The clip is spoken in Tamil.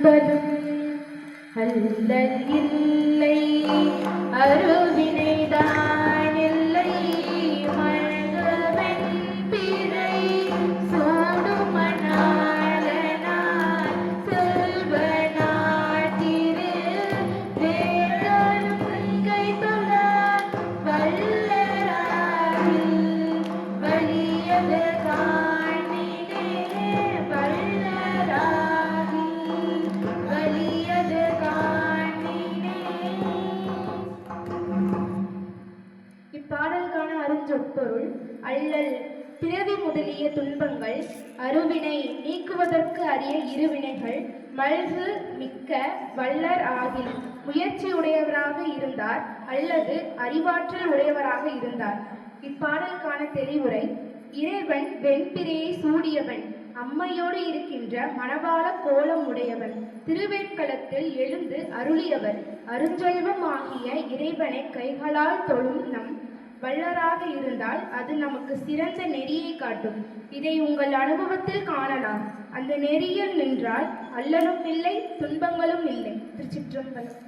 காண்பதும் அல்லல் இல்லை அருவினைதான் இல்லை மழகவன் பிறை சூடுமணாளனார் செல்வனார் திரு வேங்கடம் இப்பாடலுக்கான அருஞ்சொற்பொருள் அல்லல் பிறவி முதலிய துன்பங்கள் அருவினை நீக்குவதற்கு அரிய இருவினைகள் மல்கு மிக்க வல்லர் ஆகில் முயற்சி உடையவராக இருந்தார் அல்லது அறிவாற்றல் உடையவராக இருந்தார். இப்பாடலுக்கான தெளிவுரை இறைவன் வெண்பிரையை சூடியவன் அம்மையோடு இருக்கின்ற மணவாள கோலம் உடையவன் திருவேட்களத்தில் எழுந்து அருளியவர் அருஞ்செல்வம் ஆகிய இறைவனை கைகளால் தொழும் நம் வல்லராக இருந்தால் அது நமக்கு சிறந்த நெறியை காட்டும். இதை உங்கள் அனுபவத்தில் காணலாம். அந்த நெறியில் நின்றால் அல்லலும் இல்லை துன்பங்களும் இல்லை. திருச்சிற்றம்பலம்.